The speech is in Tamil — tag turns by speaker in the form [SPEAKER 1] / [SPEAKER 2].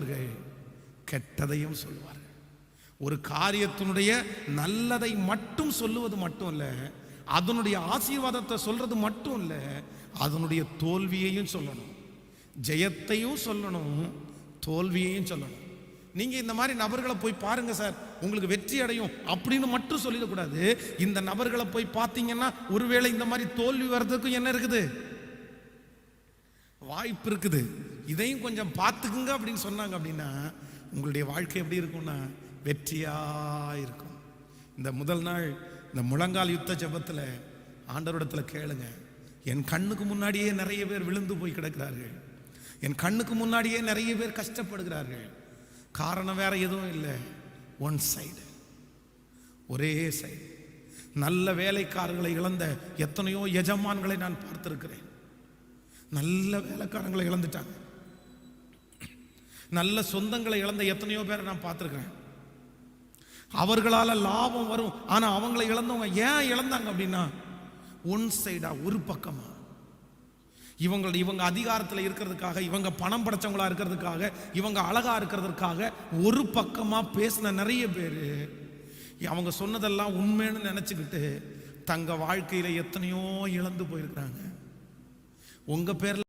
[SPEAKER 1] சொல்லுவார்கள். கெட்டதையும் சொல்லுவார்கள். ஒரு காரியத்தினுடைய நல்லதை மட்டும் சொல்லுவது மட்டும் இல்லை அதனுடைய ஆசீர்வாதத்தை சொல்றது மட்டும் இல்லை அதனுடைய தோல்வியையும் சொல்லணும். ஜெயத்தையும் சொல்லணும் தோல்வியையும் சொல்லணும். நீங்க இந்த மாதிரி நபர்களை போய் பாருங்க சார் உங்களுக்கு வெற்றி அடையும் அப்படின்னு மட்டும் சொல்லிடக்கூடாது. இந்த நபர்களை போய் பார்த்தீங்கன்னா ஒருவேளை இந்த மாதிரி தோல்வி வர்றதுக்கும் என்ன இருக்குது? வாய்ப்பு இருக்குது. இதையும் கொஞ்சம் பார்த்துக்குங்க அப்படின்னு சொன்னாங்க அப்படின்னா உங்களுடைய வாழ்க்கை எப்படி இருக்கும்னா வெற்றியாக இருக்கும். இந்த முதல் நாள் இந்த முழங்கால் யுத்த ஜெபத்தில் ஆண்டவரிடத்தில் கேளுங்க. என் கண்ணுக்கு முன்னாடியே நிறைய பேர் விழுந்து போய் கிடக்கிறார்கள். என் கண்ணுக்கு முன்னாடியே நிறைய பேர் கஷ்டப்படுகிறார்கள். காரணம் வேற எதுவும் இல்லை. ஒன் சைடு ஒரே சைடு நல்ல வேலைக்காரர்களை இழந்த எத்தனையோ எஜமான்களை நான் பார்த்துருக்கிறேன். நல்ல வேலைக்காரங்களை இழந்துட்டாங்க. நல்ல சொந்தங்களை இழந்த எத்தனையோ பேரை நான் பார்த்துருக்கிறேன். அவர்களால லாபம் வரும். ஆனா அவங்களை இழந்தவங்க ஏன் இழந்தாங்க அப்படின்னா ஒன் சைடா ஒரு பக்கமா. இவங்க இவங்க அதிகாரத்தில் இருக்கிறதுக்காக இவங்க பணம் படைச்சவங்களா இருக்கிறதுக்காக இவங்க அழகா இருக்கிறதுக்காக ஒரு பக்கமா பேசின நிறைய பேர் அவங்க சொன்னதெல்லாம் உண்மைன்னு நினச்சிக்கிட்டு தங்க வாழ்க்கையில எத்தனையோ இழந்து போயிருக்கிறாங்க. உங்க பேர்ல